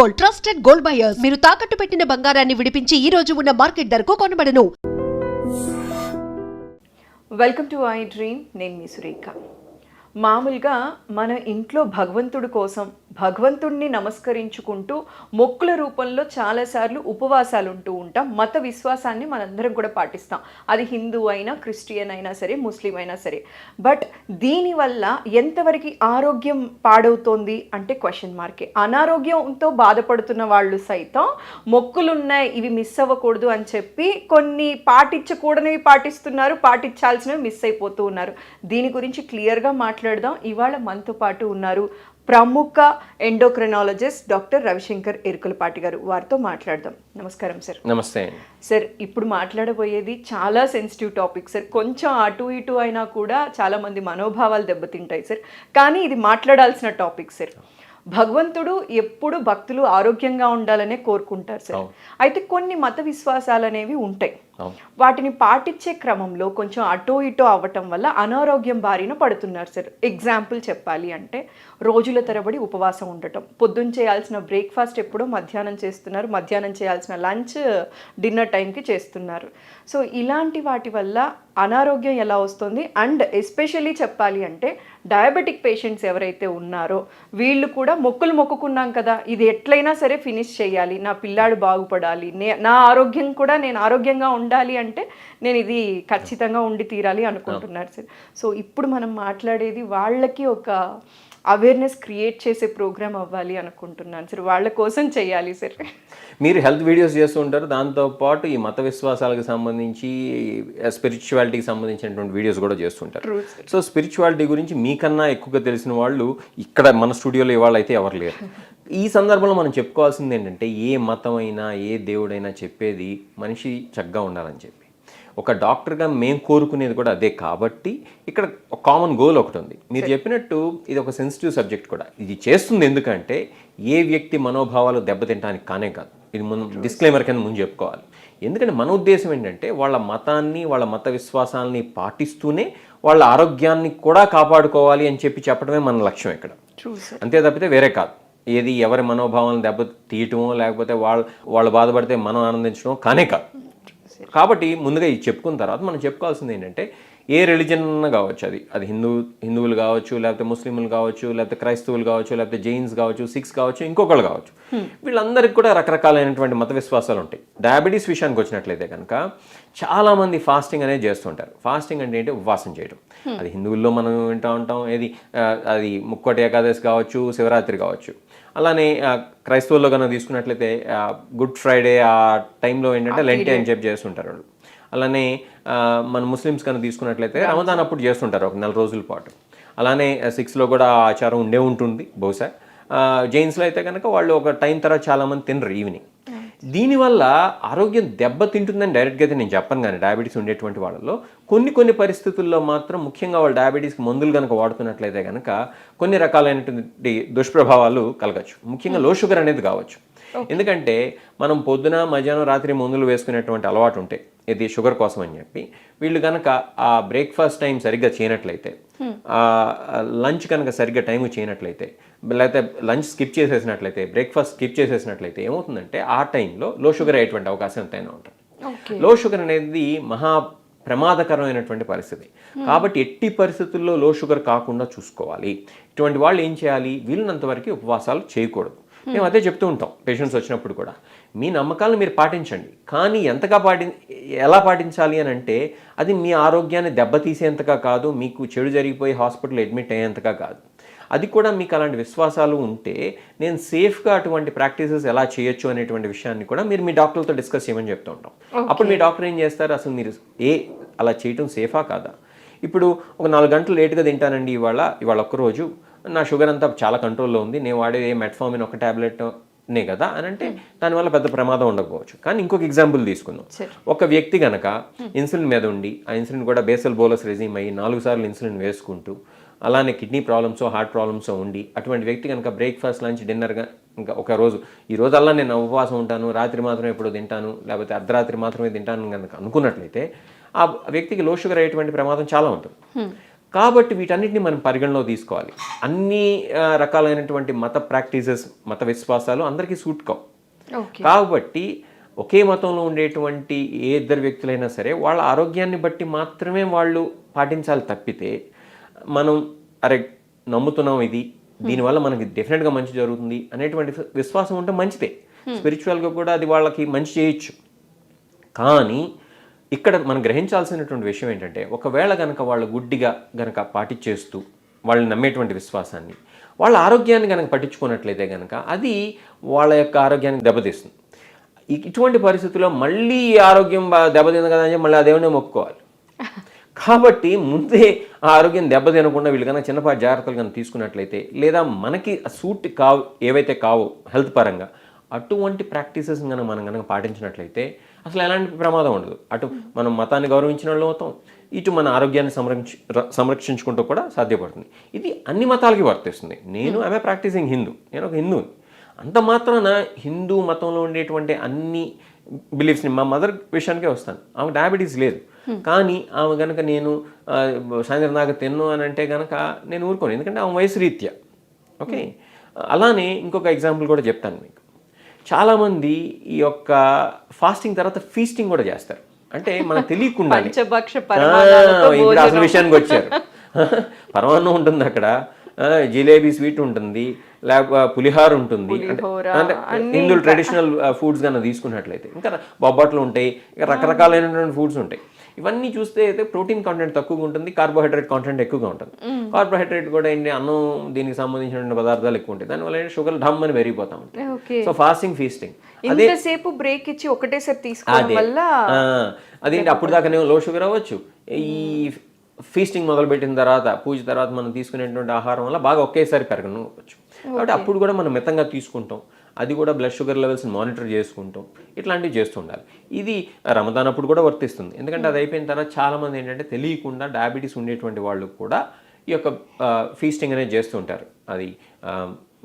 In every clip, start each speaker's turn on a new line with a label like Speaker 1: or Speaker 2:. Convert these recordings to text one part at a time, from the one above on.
Speaker 1: Gold trusted gold buyers. మీరు తాకట్టు పెట్టిన బంగారాన్ని విడిపించి ఈ రోజు ఉన్న మార్కెట్ ధరకు కొనబడను.
Speaker 2: వెల్కమ్ టు ఐ డ్రీమ్ నేను మీ సురేఖ. మామూలుగా మన ఇంట్లో భగవంతుడి కోసం భగవంతుణ్ణి నమస్కరించుకుంటూ మొక్కుల రూపంలో చాలాసార్లు ఉపవాసాలు ఉంటూ ఉంటాం. మత విశ్వాసాన్ని మనందరం కూడా పాటిస్తాం. అది హిందూ అయినా క్రిస్టియన్ అయినా సరే ముస్లిం అయినా సరే. బట్ దీనివల్ల ఎంతవరకు ఆరోగ్యం పాడవుతోంది అంటే క్వశ్చన్ మార్కే. అనారోగ్యంతో బాధపడుతున్న వాళ్ళు సైతం మొక్కులున్నాయి ఇవి మిస్ అవ్వకూడదు అని చెప్పి కొన్ని పాటించకూడనివి పాటిస్తున్నారు పాటించాల్సినవి మిస్ అయిపోతూ ఉన్నారు. దీని గురించి క్లియర్గా మాట్లాడదాం. ఇవాళ మనతో పాటు ఉన్నారు ప్రముఖ ఎండోక్రినాలజిస్ట్ డాక్టర్ రవిశంకర్ ఎరుకలపాటి గారు వారితో మాట్లాడదాం. నమస్కారం సార్.
Speaker 3: నమస్తే.
Speaker 2: సార్ ఇప్పుడు మాట్లాడబోయేది చాలా సెన్సిటివ్ టాపిక్ సార్. కొంచెం అటు ఇటు అయినా కూడా చాలా మంది మనోభావాలు దెబ్బతింటాయి సార్. కానీ ఇది మాట్లాడాల్సిన టాపిక్ సార్. భగవంతుడు ఎప్పుడు భక్తులు ఆరోగ్యంగా ఉండాలనే కోరుకుంటారు సార్. అయితే కొన్ని మత విశ్వాసాలు అనేవి ఉంటాయి. వాటిని పాటించే క్రమంలో కొంచెం అటో ఇటో అవ్వటం వల్ల అనారోగ్యం బారిన పడుతున్నారు సార్ ఎగ్జాంపుల్ చెప్పాలి అంటే రోజుల తరబడి ఉపవాసం ఉండటం. పొద్దున్న చేయాల్సిన బ్రేక్ఫాస్ట్ ఎప్పుడో మధ్యాహ్నం చేస్తున్నారు మధ్యాహ్నం చేయాల్సిన లంచ్ డిన్నర్ టైంకి చేస్తున్నారు. సో ఇలాంటి వాటి వల్ల అనారోగ్యం ఎలా వస్తుంది? అండ్ ఎస్పెషల్లీ చెప్పాలి అంటే డయాబెటిక్ పేషెంట్స్ ఎవరైతే ఉన్నారో వీళ్ళు కూడా మొక్కులు మొక్కుకున్నాం కదా. ఇది ఎట్లయినా సరే ఫినిష్ చేయాలి. నా పిల్లాడు బాగుపడాలి. నే నా ఆరోగ్యం కూడా నేను ఆరోగ్యంగా ఉండాలి. అంటే నేను ఇది ఖచ్చితంగా ఉండి తీరాలి అనుకుంటున్నారు సార్. సో ఇప్పుడు మనం మాట్లాడేది వాళ్ళకి ఒక అవేర్నెస్ క్రియేట్ చేసే ప్రోగ్రామ్ అవ్వాలి అనుకుంటున్నాను సార్. వాళ్ళ కోసం చేయాలి సార్.
Speaker 3: మీరు హెల్త్ వీడియోస్ చేస్తూ ఉంటారు. దాంతోపాటు ఈ మత విశ్వాసాలకు సంబంధించి స్పిరిచువాలిటీకి సంబంధించినటువంటి వీడియోస్ కూడా చేస్తుంటారు సో స్పిరిచువాలిటీ గురించి మీకన్నా ఎక్కువగా తెలిసిన వాళ్ళు ఇక్కడ మన స్టూడియోలో ఇవాళ అయితే ఎవరు లేరు. ఈ సందర్భంలో మనం చెప్పుకోవాల్సింది ఏంటంటే ఏ మతం అయినా ఏ దేవుడైనా చెప్పేది మనిషి చక్కగా ఉండాలని చెప్పి. ఒక డాక్టర్గా మేము కోరుకునేది కూడా అదే కాబట్టి ఇక్కడ ఒక కామన్ గోల్ ఒకటి ఉంది. మీరు చెప్పినట్టు ఇది ఒక సెన్సిటివ్ సబ్జెక్ట్ కూడా. ఇది చేస్తుంది ఎందుకంటే ఏ వ్యక్తి మనోభావాలు దెబ్బతింటానికి కానే కాదు. ఇది ముందు డిస్క్లైమర్ కింద ముందు చెప్పుకోవాలి. ఎందుకంటే మన ఉద్దేశం ఏంటంటే వాళ్ళ మతాన్ని వాళ్ళ మత విశ్వాసాలని పాటిస్తూనే వాళ్ళ ఆరోగ్యాన్ని కూడా కాపాడుకోవాలి అని చెప్పి చెప్పడమే మన లక్ష్యం ఇక్కడ. అంతే తప్పితే వేరే కాదు. ఏది ఎవరి మనోభావాలను దెబ్బ తీయటమో లేకపోతే వాళ్ళ వాళ్ళు బాధపడితే మనం ఆనందించడం కానే కాదు. కాబట్టి ముందుగా ఇది చెప్పుకున్న తర్వాత మనం చెప్పుకోవాల్సింది ఏంటంటే ఏ రిలీజన్ కావచ్చు అది అది హిందూ హిందువులు కావచ్చు లేకపోతే ముస్లింలు కావచ్చు లేకపోతే క్రైస్తవులు కావచ్చు లేకపోతే జైన్స్ కావచ్చు సిక్స్ కావచ్చు ఇంకొకళ్ళు కావచ్చు. వీళ్ళందరికీ కూడా రకరకాలైనటువంటి మత విశ్వాసాలు ఉంటాయి. డయాబెటీస్ విషయానికి వచ్చినట్లయితే కనుక చాలామంది ఫాస్టింగ్ అనేది చేస్తుంటారు. ఫాస్టింగ్ అంటే ఏంటి? ఉపవాసం చేయడం అది హిందువుల్లో మనం వింటూ ఉంటాం. ఏది? అది ముక్కోటి ఏకాదశి కావచ్చు శివరాత్రి కావచ్చు. అలానే క్రైస్తవుల్లో కనుక తీసుకున్నట్లయితే గుడ్ ఫ్రైడే ఆ టైంలో ఏంటంటే లెంటే అని చెప్పి చేస్తుంటారు వాళ్ళు. అలానే మన ముస్లిమ్స్ కనుక తీసుకున్నట్లయితే రమదాన్ అప్పుడు చేస్తుంటారు ఒక నెల రోజుల పాటు. అలానే సిక్స్లో కూడా ఆచారం ఉండే ఉంటుంది బహుశా. జైన్స్లో అయితే కనుక వాళ్ళు ఒక టైం తర్వాత చాలామంది తినరు ఈవినింగ్. దీనివల్ల ఆరోగ్యం దెబ్బతింటుందని డైరెక్ట్గా అయితే నేను చెప్పను కానీ డయాబెటీస్ ఉండేటువంటి వాళ్ళలో కొన్ని కొన్ని పరిస్థితుల్లో మాత్రం ముఖ్యంగా వాళ్ళు డయాబెటీస్కి మందులు కనుక వాడుతున్నట్లయితే కనుక కొన్ని రకాలైనటువంటి దుష్ప్రభావాలు కలగచ్చు. ముఖ్యంగా లో షుగర్ అనేది కావచ్చు. ఎందుకంటే మనం పొద్దున మధ్యాహ్నం రాత్రి మందులు వేసుకునేటువంటి అలవాటు ఉంటాయి ఇది షుగర్ కోసం అని చెప్పి వీళ్ళు కనుక ఆ బ్రేక్ఫాస్ట్ టైం సరిగ్గా చేయనట్లయితే లంచ్ కనుక సరిగ్గా టైం చేయనట్లయితే లేకపోతే లంచ్ స్కిప్ చేసేసినట్లయితే బ్రేక్ఫాస్ట్ స్కిప్ చేసేసినట్లయితే ఏమవుతుందంటే ఆ టైంలో లో షుగర్ అయ్యేటువంటి అవకాశం ఎంతైనా ఉంటుంది. లో షుగర్ అనేది మహా ప్రమాదకరమైనటువంటి పరిస్థితి. కాబట్టి ఎట్టి పరిస్థితుల్లో లో షుగర్ కాకుండా చూసుకోవాలి. ఇటువంటి వాళ్ళు ఏం చేయాలి? వీలున్నంత వరకు ఉపవాసాలు చేయకూడదు. మేము అదే చెప్తూ ఉంటాం పేషెంట్స్ వచ్చినప్పుడు కూడా. మీ నమ్మకాలను మీరు పాటించండి. కానీ ఎంతగా పాటి ఎలా పాటించాలి అని అంటే అది మీ ఆరోగ్యాన్ని దెబ్బతీసేంతగా కాదు మీకు చెడు జరిగిపోయి హాస్పిటల్ అడ్మిట్ అయ్యేంతగా కాదు. అది కూడా మీకు అలాంటి విశ్వాసాలు ఉంటే నేను సేఫ్గా అటువంటి ప్రాక్టీసెస్ ఎలా చేయొచ్చు అనేటువంటి విషయాన్ని కూడా మీరు మీ డాక్టర్తో డిస్కస్ చేయమని చెప్తూ ఉంటాం. అప్పుడు మీ డాక్టర్ ఏం చేస్తారు? అసలు మీరు ఏ అలా చేయటం సేఫా కాదా? ఇప్పుడు ఒక నాలుగు గంటలు లేట్గా తింటానండి ఇవాళ ఇవాళ ఒక్కరోజు నా షుగర్ అంతా చాలా కంట్రోల్లో ఉంది. నేను వాడేది ఏ మెట్ఫామిన్ ఒక టాబ్లెట్ నే కదా? అని అంటే దానివల్ల పెద్ద ప్రమాదం ఉండకపోవచ్చు. కానీ ఇంకొక ఎగ్జాంపుల్ తీసుకుందాం. ఒక వ్యక్తి గనక ఇన్సులిన్ మీద ఉండి ఆ ఇన్సులిన్ కూడా బేసల్ బోలస్ రెజీమ్ అయ్యి నాలుగు సార్లు ఇన్సులిన్ వేసుకుంటూ అలానే కిడ్నీ ప్రాబ్లమ్స్ హార్ట్ ప్రాబ్లమ్స్ ఉండి అటువంటి వ్యక్తి కనుక బ్రేక్ఫాస్ట్ లంచ్ డిన్నర్గా ఇంకా ఒక రోజు ఈ రోజల్లా నేను ఉపవాసం ఉంటాను రాత్రి మాత్రమే ఎప్పుడు తింటాను లేకపోతే అర్ధరాత్రి మాత్రమే తింటాను కనుక అనుకున్నట్లయితే ఆ వ్యక్తికి లో షుగర్ అయ్యేటువంటి ప్రమాదం చాలా ఉంటుంది. కాబట్టి వీటన్నిటిని మనం పరిగణలో తీసుకోవాలి. అన్ని రకాలైనటువంటి మత ప్రాక్టీసెస్ మత విశ్వాసాలు అందరికీ సూట్ కావు. కాబట్టి ఒకే మతంలో ఉండేటువంటి ఏ ఇద్దరు వ్యక్తులైనా సరే వాళ్ళ ఆరోగ్యాన్ని బట్టి మాత్రమే వాళ్ళు పాటించాలి తప్పితే మనం అరే నమ్ముతున్నాం ఇది దీనివల్ల మనకి డెఫినెట్గా మంచి జరుగుతుంది అనేటువంటి విశ్వాసం ఉంటే మంచిదే. స్పిరిచువల్గా కూడా అది వాళ్ళకి మంచి చేయొచ్చు. కానీ ఇక్కడ మనం గ్రహించాల్సినటువంటి విషయం ఏంటంటే ఒకవేళ కనుక వాళ్ళు గుడ్డిగా గనక పాటించేస్తూ వాళ్ళు నమ్మేటువంటి విశ్వాసాన్ని వాళ్ళ ఆరోగ్యాన్ని కనుక పట్టించుకున్నట్లయితే కనుక అది వాళ్ళ యొక్క ఆరోగ్యాన్ని దెబ్బతీస్తుంది. ఇటువంటి పరిస్థితుల్లో మళ్ళీ ఆరోగ్యం దెబ్బతింది కదా అని మళ్ళీ ఆ మొక్కుకోవాలి. కాబట్టి ముందే ఆ ఆరోగ్యం దెబ్బతినకుండా వీళ్ళు కనుక చిన్నపాటి జాగ్రత్తలు కనుక తీసుకున్నట్లయితే లేదా మనకి సూట్ కావు ఏవైతే కావో హెల్త్ పరంగా అటువంటి ప్రాక్టీసెస్ కనుక మనం కనుక పాటించినట్లయితే అసలు ఎలాంటి ప్రమాదం ఉండదు. అటు మనం మతాన్ని గౌరవించిన వాళ్ళు అవుతాం ఇటు మన ఆరోగ్యాన్ని సంరక్ష సంరక్షించుకుంటూ కూడా సాధ్యపడుతుంది. ఇది అన్ని మతాలకి వర్తిస్తుంది. నేను ఆమె ప్రాక్టీసింగ్ హిందూ నేను ఒక హిందూ అంత మాత్రాన హిందూ మతంలో ఉండేటువంటి అన్ని బిలీఫ్స్ని మా మదర్ విషయానికే వస్తాను. ఆమె డయాబెటీస్ లేదు. కానీ ఆమె గనక నేను సాయంత్రం దాకా తిన్ను అని అంటే గనక నేను ఊరుకోను. ఎందుకంటే ఆమె వయసు రీత్యా. ఓకే? అలానే ఇంకొక ఎగ్జాంపుల్ కూడా చెప్తాను మీకు. చాలామంది ఈ యొక్క ఫాస్టింగ్ తర్వాత ఫీస్టింగ్ కూడా చేస్తారు. అంటే మనకు తెలియకుండా ఇప్పుడు అసలు విషయానికి వచ్చారు. పరమాన్నం ఉంటుంది అక్కడ. జిలేబీ స్వీట్ ఉంటుంది. లేకపోతే పులిహార ఉంటుంది. అంటే- ట్రెడిషనల్ ఫుడ్స్ కన్నా తీసుకున్నట్లయితే. ఇంకా బొబ్బట్లు ఉంటాయి. ఇంకా రకరకాలైనటువంటి ఫుడ్స్ ఉంటాయి. ఇవన్నీ చూస్తే అయితే ప్రోటీన్ కాంటెంట్ తక్కువగా ఉంటుంది. కార్బోహైడ్రేట్ కాంటెంట్ ఎక్కువగా ఉంటుంది. కార్బోహైడ్రేట్ కూడా ఏంటి అన్నం దీనికి సంబంధించిన పదార్థాలు ఎక్కువ ఉంటాయి. దానివల్ల ఏంటి షుగర్ ఢమ్ అని పెరిగిపోతా ఉంటాయి. So fasting feasting.
Speaker 2: ఇంతసేపు బ్రేక్ ఇచ్చి ఒకటేసారి తీసుకోవడం వల్ల
Speaker 3: అదేంటి అప్పుడు దాకానేమో లో షుగర్ అవ్వచ్చు. ఈ ఫీస్టింగ్ మొదలుపెట్టిన తర్వాత పూజ తర్వాత మనం తీసుకునేటువంటి ఆహారం వల్ల బాగా ఒకేసారి పెరగనుకోవచ్చు కాబట్టి అప్పుడు కూడా మనం మితంగా తీసుకుంటాం. అది కూడా బ్లడ్ షుగర్ లెవెల్స్ మానిటర్ చేసుకుంటాం. ఇట్లాంటివి చేస్తూ ఉండాలి. ఇది రమదాన్ అప్పుడు కూడా వర్తిస్తుంది. ఎందుకంటే అది అయిపోయిన తర్వాత చాలామంది ఏంటంటే తెలియకుండా డయాబెటీస్ ఉండేటువంటి వాళ్ళు కూడా ఈ యొక్క ఫీస్టింగ్ అనేది చేస్తూ ఉంటారు. అది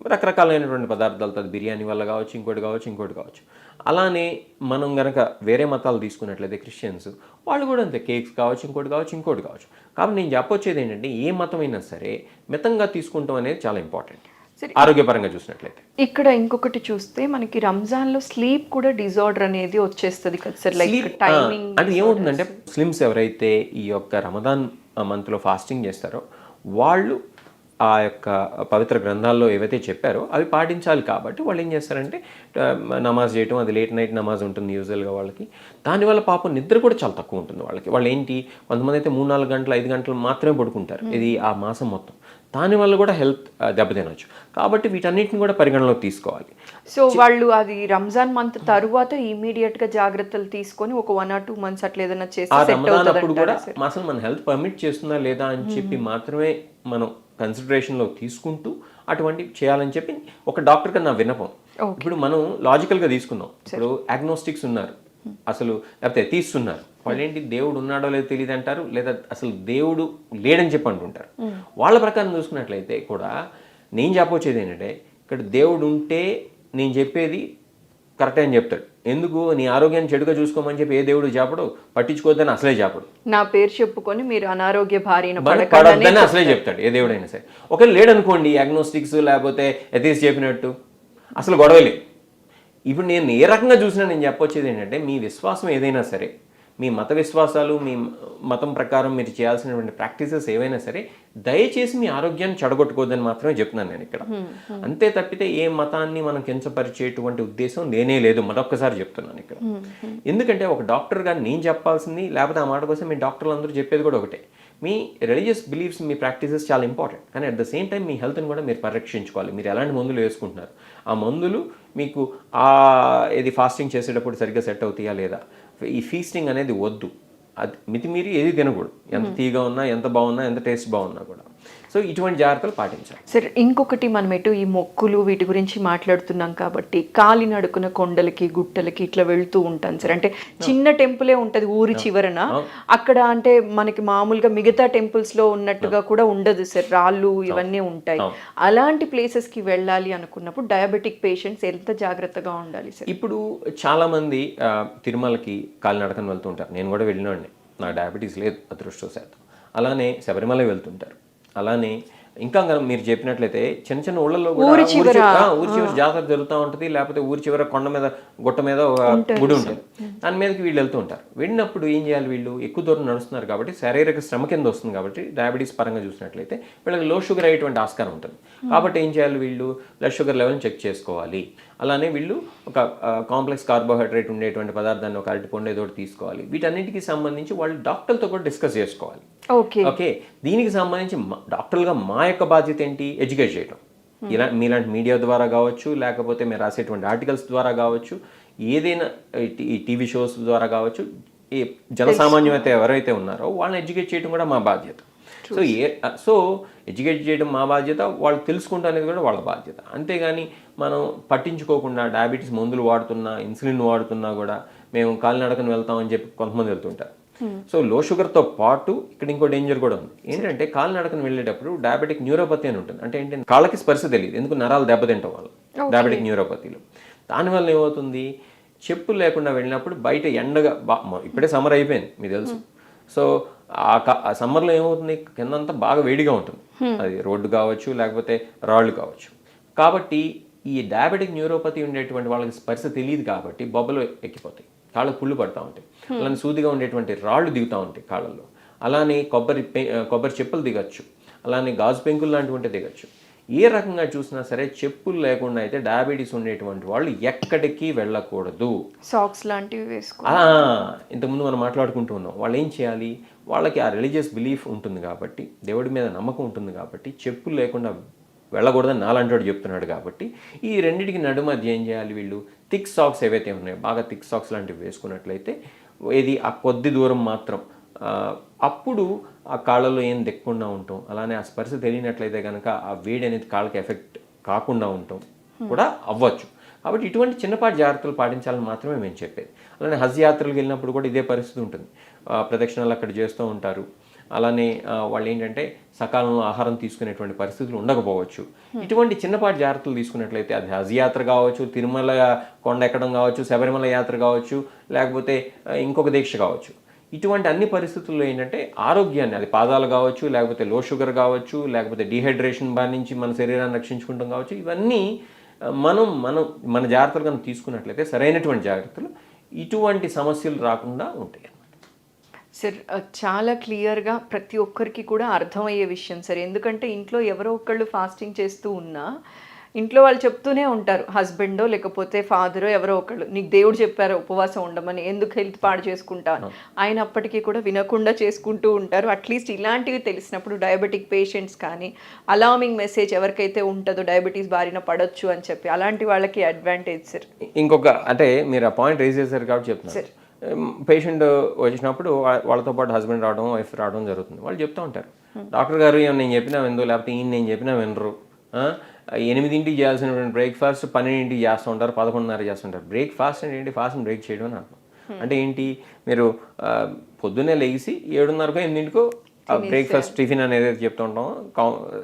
Speaker 3: రకరకాలైనటువంటి పదార్థాలతో అది బిర్యానీ వల్ల కావచ్చు ఇంకోటి కావచ్చు ఇంకోటి కావచ్చు. అలానే మనం గనక వేరే మతాలు తీసుకున్నట్లయితే క్రిస్టియన్స్ వాళ్ళు కూడా అంతే కేక్స్ కావచ్చు ఇంకోటి కావచ్చు ఇంకోటి కావచ్చు. కాబట్టి నేను చెప్పొచ్చేది ఏంటంటే ఏ మతమైనా సరే మితంగా తీసుకుంటాం అనేది చాలా ఇంపార్టెంట్
Speaker 2: సరే.
Speaker 3: ఆరోగ్యపరంగా చూసినట్లయితే.
Speaker 2: ఇక్కడ ఇంకొకటి చూస్తే మనకి రంజాన్లో స్లీప్ కూడా డిజార్డర్ అనేది వచ్చేస్తుంది కదా సార్ లైక్ టైమింగ్
Speaker 3: ఆ, అంటే ఏమవుతుందంటే స్లిమ్స్ ఎవరైతే ఈ యొక్క రమదాన్ మంత్లో ఫాస్టింగ్ చేస్తారో వాళ్ళు ఆ యొక్క పవిత్ర గ్రంథాల్లో ఏవైతే చెప్పారో అవి పాటించాలి కాబట్టి వాళ్ళు ఏం చేస్తారంటే నమాజ్ చేయటం అది లేట్ నైట్ నమాజ్ ఉంటుంది యూజువల్గా వాళ్ళకి. దానివల్ల పాపం నిద్ర కూడా చాలా తక్కువ ఉంటుంది వాళ్ళకి. వాళ్ళు ఏంటి కొంతమంది అయితే మూడు నాలుగు గంటలు ఐదు గంటలు మాత్రమే పడుకుంటారు. ఇది ఆ మాసం మొత్తం. దానివల్ల కూడా హెల్త్ దెబ్బతినవచ్చు కాబట్టి వీటన్నిటిని కూడా పరిగణలోకి తీసుకోవాలి.
Speaker 2: సో వాళ్ళు అది రంజాన్ మంత్ తరువాత ఇమీడియట్గా జాగ్రత్తలు తీసుకొని ఒక వన్ ఆర్ టూ మంత్స్ అట్లా ఏదైనా
Speaker 3: అప్పుడు కూడా అసలు మన హెల్త్ పర్మిట్ చేస్తుందా లేదా అని చెప్పి మాత్రమే మనం కన్సిడరేషన్లో తీసుకుంటూ అటువంటి చేయాలని చెప్పి ఒక డాక్టర్గా నా విన్నపం. ఇప్పుడు మనం లాజికల్గా తీసుకుందాం. ఇప్పుడు అగ్నోస్టిక్స్ ఉన్నారు. అసలు లేకపోతే తీస్తున్నారు వాళ్ళు ఏంటి దేవుడు ఉన్నాడో లేదో తెలియదు అంటారు లేదా అసలు దేవుడు లేడని చెప్పి అంటుంటారు. వాళ్ళ ప్రకారం చూసుకున్నట్లయితే కూడా నేను చెప్పొచ్చేది ఏంటంటే ఇక్కడ దేవుడు ఉంటే నేను చెప్పేది కరెక్టే అని చెప్తాడు. ఎందుకు? నీ ఆరోగ్యాన్ని చెడుగా చూసుకోమని చెప్పి ఏ దేవుడు చెప్పడు పట్టించుకోవద్దని అసలే చెప్పడు.
Speaker 2: నా పేరు చెప్పుకొని మీరు అనారోగ్య పడకండి
Speaker 3: పడొద్దని అసలే చెప్తాడు ఏ దేవుడైనా సరే. ఒకవేళ లేడనుకోండి అగ్నోస్టిక్స్ లేకపోతే ఎథీస్ చెప్పినట్టు అసలు గొడవలే ఇప్పుడు నేను ఏ రకంగా చూసినా నేను చెప్పొచ్చేది ఏంటంటే మీ విశ్వాసం ఏదైనా సరే మీ మత విశ్వాసాలు మీ మతం ప్రకారం మీరు చేయాల్సినటువంటి ప్రాక్టీసెస్ ఏవైనా సరే దయచేసి మీ ఆరోగ్యాన్ని చెడగొట్టుకోవద్దని మాత్రమే చెప్తున్నాను నేను ఇక్కడ. అంతే తప్పితే ఏ మతాన్ని మనం కించపరిచేటువంటి ఉద్దేశం లేనే లేదు మరొక్కసారి చెప్తున్నాను ఇక్కడ. ఎందుకంటే ఒక డాక్టర్గా నేను చెప్పాల్సింది లేకపోతే ఆ మాట కోసం మీ డాక్టర్లు అందరూ చెప్పేది కూడా ఒకటే. మీ రిలీజియస్ బిలీఫ్స్ మీ ప్రాక్టీసెస్ చాలా ఇంపార్టెంట్. కానీ అట్ ద సేమ్ టైం మీ హెల్త్ని కూడా మీరు పరిరక్షించుకోవాలి. మీరు ఎలాంటి మందులు వేసుకుంటున్నారు? ఆ మందులు మీకు ఆ ఇది ఫాస్టింగ్ చేసేటప్పుడు సరిగ్గా సెట్ అవుతాయా లేదా? ఈ ఫీస్టింగ్ అనేది వద్దు. అది మితిమీరి ఏది తినకూడదు. ఎంత తీగా ఉన్నా ఎంత బాగున్నా ఎంత టేస్ట్ బాగున్నా కూడా. సో ఇటువంటి జాగ్రత్తలు పాటించాలి.
Speaker 2: సరే ఇంకొకటి మనం ఎటు ఈ మొక్కులు వీటి గురించి మాట్లాడుతున్నాం కాబట్టి కాలి నడుకున్న కొండలకి గుట్టలకి ఇట్లా వెళ్తూ ఉంటాం సార్. అంటే చిన్న టెంపులే ఉంటది ఊరి చివరన. అక్కడ అంటే మనకి మామూలుగా మిగతా టెంపుల్స్లో ఉన్నట్టుగా కూడా ఉండదు సార్. రాళ్ళు ఇవన్నీ ఉంటాయి. అలాంటి ప్లేసెస్కి వెళ్ళాలి అనుకున్నప్పుడు డయాబెటిక్ పేషెంట్స్ ఎంత జాగ్రత్తగా ఉండాలి సార్?
Speaker 3: ఇప్పుడు చాలామంది ఆ, తిరుమలకి కాలినడకని వెళ్తూ ఉంటారు. నేను కూడా వెళ్ళినండి నాకు డయాబెటీస్ లేదు అదృష్టవశాత్తు. అలానే శబరిమల వెళ్తుంటారు. అలానే ఇంకా మీరు చెప్పినట్లయితే చిన్న చిన్న ఊళ్ళల్లో కూడా
Speaker 2: ఊరి చివర.
Speaker 3: జాతర జరుగుతూ ఉంటుంది లేకపోతే ఊరి చివర కొండ మీద గుట్ట మీద ఒక గుడి ఉంటుంది. దాని మీదకి వీళ్ళు వెళ్తూ ఉంటారు. వెళ్ళినప్పుడు ఏం చేయాలి వీళ్ళు? ఎక్కువ దూరం నడుస్తున్నారు కాబట్టి శారీరక శ్రమ కింద వస్తుంది కాబట్టి డయాబెటీస్ పరంగా చూసినట్లయితే వీళ్ళకి లో షుగర్ అయ్యేటువంటి ఆస్కారం ఉంటుంది. కాబట్టి ఏం చేయాలి వీళ్ళు? బ్లడ్ షుగర్ లెవెల్ని చెక్ చేసుకోవాలి. అలానే వీళ్ళు ఒక కాంప్లెక్స్ కార్బోహైడ్రేట్ ఉండేటువంటి పదార్థాన్ని ఒక అరటి పండు ఏదో ఒకటి తీసుకోవాలి. వీటన్నిటికీ సంబంధించి వాళ్ళు డాక్టర్తో కూడా డిస్కస్ చేసుకోవాలి.
Speaker 2: ఓకే.
Speaker 3: ఓకే. దీనికి సంబంధించి మా- డాక్టర్లుగా మా యొక్క బాధ్యత ఏంటి? ఎడ్యుకేట్ చేయడం ఇలా మీలాంటి మీడియా ద్వారా కావచ్చు లేకపోతే మీరు రాసేటువంటి ఆర్టికల్స్ ద్వారా కావచ్చు ఏదైనా ఈ టీవీ షోస్ ద్వారా కావచ్చు ఈ జనసామాన్యం అయితే ఎవరైతే ఉన్నారో వాళ్ళని ఎడ్యుకేట్ చేయడం కూడా మా బాధ్యత. సో ఏ సో ఎడ్యుకేట్ చేయడం మా బాధ్యత వాళ్ళు తెలుసుకుంటా అనేది కూడా వాళ్ళ బాధ్యత. అంతేగాని మనం పట్టించుకోకుండా డయాబెటీస్ మందులు వాడుతున్నా ఇన్సులిన్ వాడుతున్నా కూడా మేము కాలినడకను వెళ్తామని చెప్పి కొంతమంది వెళ్తుంటారు. సో లో షుగర్తో పాటు ఇక్కడ ఇంకో డేంజర్ కూడా ఉంది. ఏంటంటే కాలినడకను వెళ్ళేటప్పుడు డయాబెటిక్ న్యూరోపతి అని ఉంటుంది. అంటే ఏంటి? కాళ్ళకి స్పర్శ తెలియదు. ఎందుకు? నరాలు దెబ్బతింటాం వాళ్ళు. డయాబెటిక్ న్యూరోపతిలో దానివల్ల ఏమవుతుంది? చెప్పులు లేకుండా వెళ్ళినప్పుడు బయట ఎండగా బా ఇప్పుడే సమ్మర్ అయిపోయింది మీకు తెలుసు. సో ఆ సమ్మర్లో ఏమవుతుంది? కిందంతా బాగా వేడిగా ఉంటుంది. అది రోడ్డు కావచ్చు లేకపోతే రాళ్ళు కావచ్చు. కాబట్టి ఈ డయాబెటిక్ న్యూరోపతి ఉండేటువంటి వాళ్ళకి స్పర్శ తెలియదు కాబట్టి బొబ్బలు ఎక్కిపోతాయి. కాళ్ళకు పుళ్ళు పడతా ఉంటాయి. అలానే సూదిగా ఉండేటువంటి రాళ్ళు దిగుతూ ఉంటాయి కాళ్ళల్లో. అలానే కొబ్బరి కొబ్బరి చెప్పులు దిగచ్చు. అలానే గాజు పెంకులు లాంటివి దిగచ్చు. ఏ రకంగా చూసినా సరే చెప్పులు లేకుండా అయితే డయాబెటీస్ ఉండేటువంటి వాళ్ళు ఎక్కడికి వెళ్ళకూడదు.
Speaker 2: సాక్స్ లాంటివి వేసుకో.
Speaker 3: ఇంతకుముందు మనం మాట్లాడుకుంటూ ఉన్నాం. వాళ్ళు ఏం చేయాలి? వాళ్ళకి ఆ రిలీజియస్ బిలీఫ్ ఉంటుంది కాబట్టి దేవుడి మీద నమ్మకం ఉంటుంది కాబట్టి చెప్పులు లేకుండా వెళ్ళకూడదని నాలంటాడు చెప్తున్నాడు కాబట్టి ఈ రెండింటికి నడుమధ్య ఏం చేయాలి వీళ్ళు. థిక్ సాక్స్ ఏవైతే ఉన్నాయో బాగా థిక్ సాక్స్ లాంటివి వేసుకున్నట్లయితే ఇది ఆ కొద్ది దూరం మాత్రం అప్పుడు ఆ కాళ్ళలో ఏం దెక్కకుండా ఉంటాం. అలానే ఆ స్పర్శ తెలియనట్లయితే కనుక ఆ వేడి అనేది కాళ్ళకి ఎఫెక్ట్ కాకుండా ఉంటాం. కూడా అవ్వచ్చు. కాబట్టి ఇటువంటి చిన్నపాటి జాగ్రత్తలు పాటించాలని మాత్రమే మేము చెప్పేది. అలానే హజ్ యాత్రలకు వెళ్ళినప్పుడు కూడా ఇదే పరిస్థితి ఉంటుంది. ప్రదక్షిణలు అక్కడ చేస్తూ ఉంటారు. అలానే వాళ్ళు ఏంటంటే సకాలంలో ఆహారం తీసుకునేటువంటి పరిస్థితులు ఉండకపోవచ్చు. ఇటువంటి చిన్నపాటి జాగ్రత్తలు తీసుకున్నట్లయితే అది హజ్ యాత్ర కావచ్చు తిరుమల కొండ ఎక్కడం కావచ్చు శబరిమల యాత్ర కావచ్చు లేకపోతే ఇంకొక దీక్ష కావచ్చు. ఇటువంటి అన్ని పరిస్థితుల్లో ఏంటంటే ఆరోగ్యాన్ని అది పాదాలు కావచ్చు లేకపోతే లో షుగర్ కావచ్చు లేకపోతే డీహైడ్రేషన్ బారి నుంచి మన శరీరాన్ని రక్షించుకుంటాం కావచ్చు ఇవన్నీ మనం మనం మన జాగ్రత్తలు కనుక తీసుకున్నట్లయితే సరైనటువంటి జాగ్రత్తలు ఇటువంటి సమస్యలు రాకుండా ఉంటాయి.
Speaker 2: సార్ చాలా క్లియర్గా ప్రతి ఒక్కరికి కూడా అర్థమయ్యే విషయం సార్. ఎందుకంటే ఇంట్లో ఎవరో ఒకళ్ళు ఫాస్టింగ్ చేస్తూ ఉన్నా ఇంట్లో వాళ్ళు చెప్తూనే ఉంటారు హస్బెండో లేకపోతే ఫాదరో ఎవరో ఒకళ్ళు నీకు దేవుడు చెప్పారు ఉపవాసం ఉండమని ఎందుకు హెల్త్ పాడు చేసుకుంటాను? అయినప్పటికీ కూడా వినకుండా చేసుకుంటూ ఉంటారు. అట్లీస్ట్ ఇలాంటివి తెలిసినప్పుడు డయాబెటిక్ పేషెంట్స్ కానీ అలామింగ్ మెసేజ్ ఎవరికైతే ఉంటుందో డయాబెటీస్ బారిన పడొచ్చు అని చెప్పి అలాంటి వాళ్ళకి అడ్వాంటేజ్ సార్.
Speaker 3: ఇంకొక అంటే మీరు ఆ పాయింట్ రేజ్ చేశారు కాబట్టి చెప్తున్నారు పేషెంట్ వచ్చినప్పుడు వాళ్ళతో పాటు హస్బెండ్ రావడం వైఫ్ రావడం జరుగుతుంది. వాళ్ళు చెప్తూ ఉంటారు. డాక్టర్ గారు ఏమన్నా నేను చెప్పినా విందో లేకపోతే ఈయన నేను చెప్పినా వినరు. ఎనిమిదింటికి చేయాల్సినటువంటి బ్రేక్ఫాస్ట్ పన్నెండింటికి చేస్తూ ఉంటారు పదకొండున్నర చేస్తుంటారు బ్రేక్ఫాస్ట్ అంటే ఏంటి? ఫాస్ట్ బ్రేక్ చేయడం అని అర్థం. అంటే ఏంటి? మీరు పొద్దున్నే లేచి ఏడున్నరకో ఎనిమిదింటికో బ్రేక్ఫాస్ట్ టిఫిన్ అనేది చెప్తూ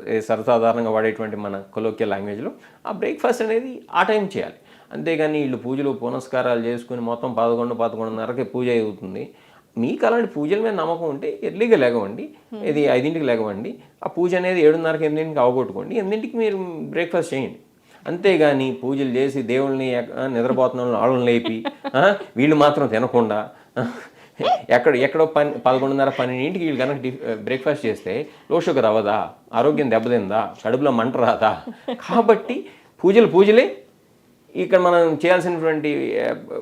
Speaker 3: ఏ సర్వసాధారణంగా వాడేటువంటి మన కొలోకియల్ లాంగ్వేజ్లో ఆ బ్రేక్ఫాస్ట్ అనేది ఆ టైం చేయాలి. అంతేగాని వీళ్ళు పూజలు పునస్కారాలు చేసుకుని మొత్తం పదకొండు పదకొండున్నరకి పూజ అవుతుంది. మీకు అలాంటి పూజల మీద నమ్మకం ఉంటే ఎర్లీగా లేవండి. ఇది ఐదింటికి లేవండి. ఆ పూజ అనేది ఏడున్నరకి ఎనిమిదింటికి అవగొట్టుకోండి ఎనిమిదింటికి మీరు బ్రేక్ఫాస్ట్ చేయండి. అంతేగాని పూజలు చేసి దేవుళ్ళని నిద్రపోతున్న వాళ్ళని లేపి వీళ్ళు మాత్రం తినకుండా ఎక్కడ ఎక్కడో పని పదకొండున్నర పన్నెండింటికి వీళ్ళు కనుక బ్రేక్ఫాస్ట్ చేస్తే లో షుగర్ అవ్వదా ఆరోగ్యం దెబ్బతిందా? కడుపులో మంట రాదా? కాబట్టి పూజలు పూజలే. ఇక్కడ మనం చేయాల్సినటువంటి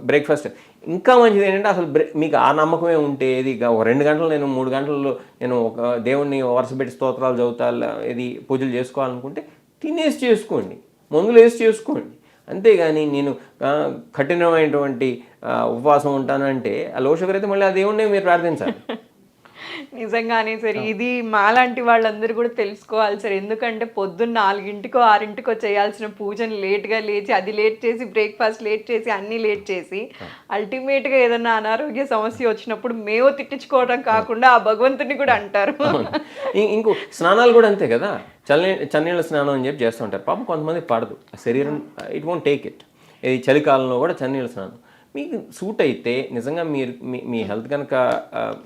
Speaker 3: బ్రేక్ఫాస్ట్ ఇంకా మంచిది ఏంటంటే అసలు బ్రే మీకు ఆ నమ్మకమే ఉంటే ఇది ఒక రెండు గంటలు నేను మూడు గంటల్లో నేను ఒక దేవుణ్ణి వరుసపెట్టి స్తోత్రాలు చదువుతాలు ఇది పూజలు చేసుకోవాలనుకుంటే తినేసి చేసుకోండి. మందులు వేసి చేసుకోండి. అంతేగాని నేను కఠినమైనటువంటి ఉపవాసం ఉంటానంటే ఆ లోషకరైతే మళ్ళీ ఆ దేవుణ్ణి మీరు ప్రార్థించాలి.
Speaker 2: నిజంగానే సార్ ఇది మాలాంటి వాళ్ళందరూ కూడా తెలుసుకోవాలి సార్. ఎందుకంటే పొద్దున్న నాలుగింటికో ఆరింటికో చేయాల్సిన పూజను లేట్గా లేచి అది లేట్ చేసి బ్రేక్ఫాస్ట్ లేట్ చేసి అన్నీ లేట్ చేసి అల్టిమేట్గా ఏదైనా అనారోగ్య సమస్య వచ్చినప్పుడు మేము తిట్టించుకోవడం కాకుండా ఆ భగవంతుని కూడా అంటారు.
Speaker 3: ఇంకో స్నానాలు కూడా అంతే కదా? చల్లి చన్నీళ్ళ స్నానం అని చెప్పి చేస్తూ ఉంటారు. పాపం కొంతమంది పడదు. శరీరం ఇట్ వోంట్ టేక్ ఇట్. ఇది చలికాలంలో కూడా చన్నీళ్ళ స్నానం. మీకు సూట్ అయితే నిజంగా మీరు మీ మీ హెల్త్ కనుక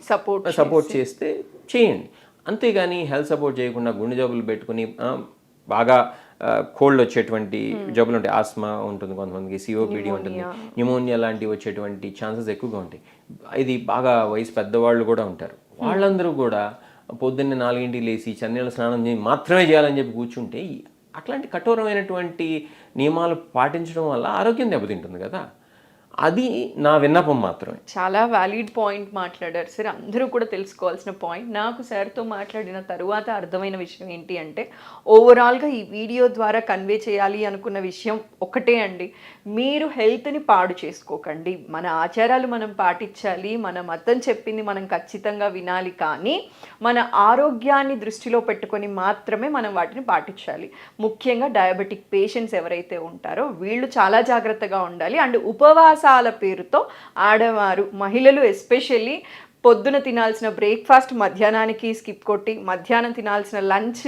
Speaker 2: Support
Speaker 3: సపోర్ట్ చేస్తే చేయండి. అంతేగాని హెల్త్ సపోర్ట్ చేయకుండా గుండె జబ్బులు పెట్టుకుని బాగా కోల్డ్ వచ్చేటువంటి జబ్బులు ఉంటాయి. ఆస్మా ఉంటుంది కొంతమందికి సిఓపిడి ఉంటుంది. న్యూమోనియా లాంటివి వచ్చేటువంటి ఛాన్సెస్ ఎక్కువగా ఉంటాయి. ఇది బాగా వయసు పెద్దవాళ్ళు కూడా ఉంటారు. వాళ్ళందరూ కూడా పొద్దున్నే నాలుగింటికి లేచి చన్నీళ్ళ స్నానం చేసి మాత్రమే చేయాలని చెప్పి కూర్చుంటే అట్లాంటి కఠోరమైనటువంటి నియమాలు పాటించడం వల్ల ఆరోగ్యం దెబ్బతింటుంది కదా. అది నా విన్నపం మాత్రమే.
Speaker 2: చాలా వ్యాలిడ్ పాయింట్ మాట్లాడారు. సార్ అందరూ కూడా తెలుసుకోవాల్సిన పాయింట్ నాకు సార్తో మాట్లాడిన తరువాత అర్థమైన విషయం ఏంటి అంటే ఓవరాల్గా ఈ వీడియో ద్వారా కన్వే చేయాలి అనుకున్న విషయం ఒకటే అండి. మీరు హెల్త్ని పాడు చేసుకోకండి. మన ఆచారాలు మనం పాటించాలి మన మతం చెప్పింది మనం ఖచ్చితంగా వినాలి కానీ మన ఆరోగ్యాన్ని దృష్టిలో పెట్టుకొని మాత్రమే మనం వాటిని పాటించాలి. ముఖ్యంగా డయాబెటిక్ పేషెంట్స్ ఎవరైతే ఉంటారో వీళ్ళు చాలా జాగ్రత్తగా ఉండాలి. అండ్ ఉపవాసాల పేరుతో ఆడవారు మహిళలు ఎస్పెషల్లీ పొద్దున తినాల్సిన బ్రేక్ఫాస్ట్ మధ్యాహ్నానికి స్కిప్ కొట్టి మధ్యాహ్నం తినాల్సిన లంచ్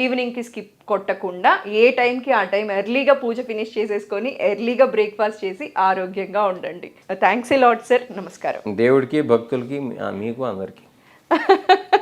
Speaker 2: ఈవినింగ్కి స్కిప్ కొట్టకుండా ఏ టైంకి ఆ టైం ఎర్లీగా పూజ ఫినిష్ చేసేసుకొని ఎర్లీగా బ్రేక్ఫాస్ట్ చేసి ఆరోగ్యంగా ఉండండి. Thanks a lot sir. నమస్కారం.
Speaker 3: దేవుడికి భక్తులకి మీకు అందరికీ.